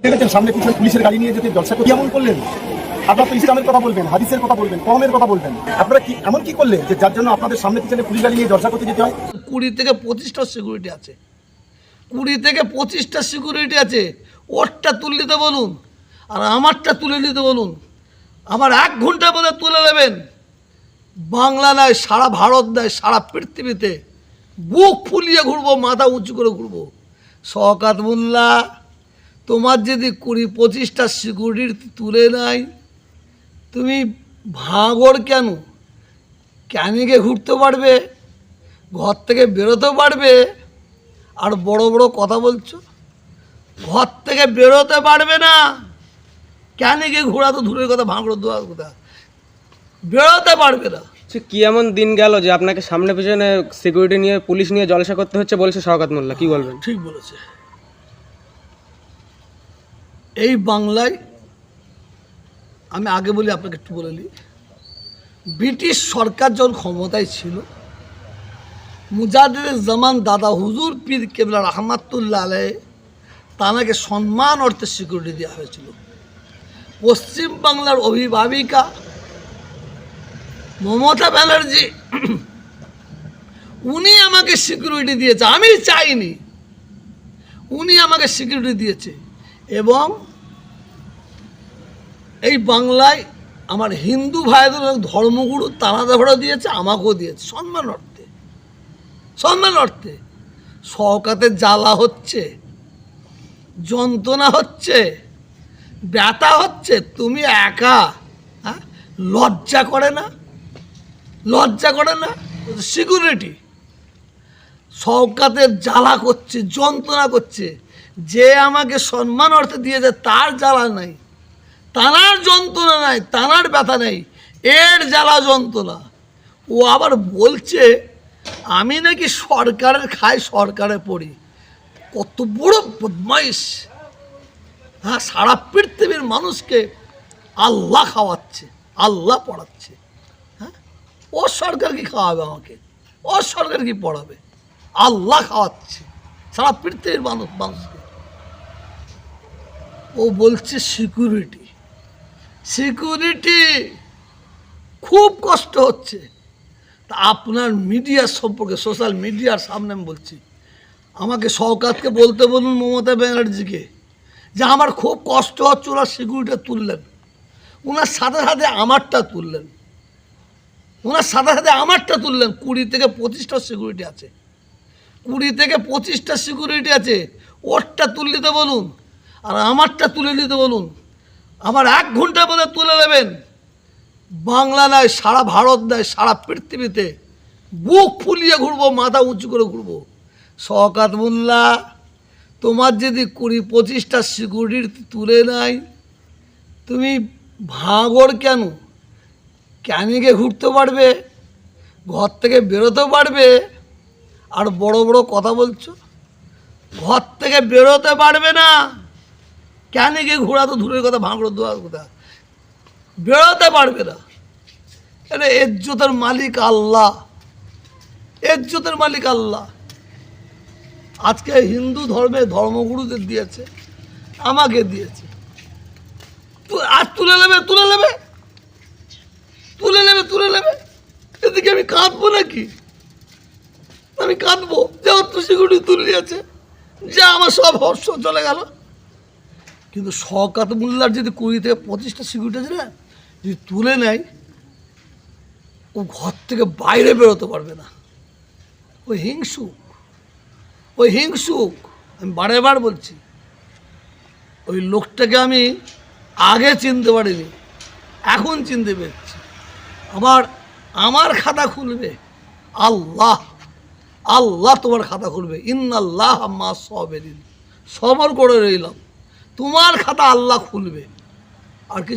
দেখেছেন সামনে পিছনে পুলিশের গাড়ি নিয়ে যেতে জলসা করে কেমন করলেন? আপনারা তো ইসলামের কথা বলবেন, হাদিসের কথা বলবেন কমের কথা বলবেন। আপনারা কি এমন কি করলেন যে যার জন্য আপনাদের সামনে পিছনে পুলিশ গাড়ি নিয়ে জলসা করতে যেতে হয়? কুড়ি থেকে পঁচিশটা সিকিউরিটি আছে। কুড়ি থেকে পঁচিশটা সিকিউরিটি আছে। ওরটা তুলে নিতে বলুন, আর আমারটা তুলে নিতে বলুন। আমার এক ঘণ্টার মধ্যে তুলে নেবেন। বাংলা নয়, সারা ভারত নয়, সারা পৃথিবীতে বুক ফুলিয়ে ঘুরবো, মাথা উঁচু করে ঘুরবো। শওকাত মোল্লা তোমার যদি কুড়ি পঁচিশটা সিকিউরিটি তুলে নাই তুমি ভাঙর কেন? ক্যানিকে ঘুরতে পারবে ঘর থেকে বেরোতেও পারবে আর বড় বড় কথা বলছো? ঘর থেকে বেরোতে পারবে না। ক্যানিকে ঘোরা তো দূরের কথা ভাঙড়ো দেওয়ার কথা। বেরোতে পারবে না। সে কি এমন দিন গেল যে আপনাকে সামনে পিছনে সিকিউরিটি নিয়ে পুলিশ নিয়ে জলসা করতে হচ্ছে বলছে শওকাত মোল্লা? কি বলবেন? ঠিক বলেছে। এই বাংলায় আমি আগে বলি, আপনাকে একটু বলে নিই। ব্রিটিশ সরকার যখন ক্ষমতায় ছিল মুজাদের জামান দাদা হুজুর পীর কেবলা রহমাতুল্লাহ আলহ তানাকে সম্মান অর্থে স্বীকৃতি দেওয়া হয়েছিল। পশ্চিম বাংলার অভিভাবিকা মমতা ব্যানার্জি, উনি আমাকে সিকিউরিটি দিয়েছে। আমি চাইনি, উনি আমাকে সিকিউরিটি দিয়েছে। এবং এই বাংলায় আমার হিন্দু ভাইদের ধর্মগুরু তারা ধরে দিয়েছে, আমাকেও দিয়েছে। সম্মান অর্থে। সম্মান অর্থে। শওকাতের জ্বালা হচ্ছে, যন্ত্রণা হচ্ছে, ব্যথা হচ্ছে, তুমি একা হ্যাঁ? লজ্জা করে না? লজ্জা করে না? সিকিউরিটি শওকাতের জ্বালা করছে, যন্ত্রণা করছে। যে আমাকে সম্মান অর্থে দিয়েছে, তার জ্বালা নাই। তানার যন্ত্রণা নাই, তানার ব্যথা নেই, এর জ্বালা যন্ত্রণা। ও আবার বলছে, আমি নাকি সরকারের খাই সরকারে পড়ি। কত বড় বদমাইশ। হ্যাঁ সারা পৃথিবীর মানুষকে আল্লাহ খাওয়াচ্ছে, আল্লাহ পড়াচ্ছে। হ্যাঁ ও সরকার কি খাওয়াবে আমাকে? ও সরকার কি পড়াবে? আল্লাহ খাওয়াচ্ছে। সারা পৃথিবীর মানুষ, মানুষকে। ও বলছে সিকিউরিটি সিকিউরিটি খুব কষ্ট হচ্ছে। তা আপনার মিডিয়ার সম্পর্কে সোশ্যাল মিডিয়ার সামনে আমি বলছি, আমাকে শওকাতকে বলতে বলুন মমতা ব্যানার্জিকে যে আমার খুব কষ্ট হচ্ছে, ওনার সিকিউরিটি তুললেন। ওনার সাথে সাথে আমারটা তুললেন। ওনার সাথে সাথে আমারটা তুললেন। কুড়ি থেকে পঁচিশটা সিকিউরিটি আছে। কুড়ি থেকে পঁচিশটা সিকিউরিটি আছে। ওরটা তুলে নিতে বলুন। আর আমারটা তুলে নিতে বলুন। আমার এক ঘণ্টার মধ্যে তুলে নেবেন। বাংলা নয়, সারা ভারত নয়, সারা পৃথিবীতে বুক ফুলিয়ে ঘুরবো, মাথা উঁচু করে ঘুরবো। শওকাত মোল্লা, তোমার যদি কুড়ি পঁচিশটা সিকিউরিটি তুলে নাই, তুমি ভাঙর কেন? ক্যানিকে ঘুরতে পারবে, ঘর থেকে বেরোতে পারবে, আর বড় বড় কথা বলছো? ঘর থেকে বেরোতে পারবে না। ক্যানিকে ঘোড়া তো দূরের কথা ভাঙড়ো দেওয়ার কথা? বেরোতে পারবে না। এটা এজ্জতের মালিক আল্লাহ। এজ্জতের মালিক আল্লাহ। আজকে হিন্দু ধর্মে ধর্মগুরুদের দিয়েছে, আমাকে দিয়েছে। আর তুলে নেবে তুলে নেবে? তুলে নেবে তুলে নেবে? এদিকে আমি কাঁদবো নাকি? আমি কাঁদবো। যে ওর তো সিকিউরিটি তুলে আছে যা আমার সব হর্ষ চলে গেল। কিন্তু শওকাত মোল্লার যদি কুড়ি থেকে পঁচিশটা সিকিউরিটি আছে না, যদি তুলে নেয়, ও ঘর থেকে বাইরে বেরোতে পারবে না। ওই হিংসুক ওই হিংসুক, আমি বারে বার বলছি, ওই লোকটাকে আমি আগে চিনতে পারিনি, এখন চিনতে পেরেছি। আবার আমার খাতা খুলবে, আল্লাহ আল্লাহ তোমার খাতা খুলবে, ইন্নাল্লাহ মা সবেরিন, সবর করে রইলাম। তোমার খাতা আল্লাহ খুলবে। আর কিছু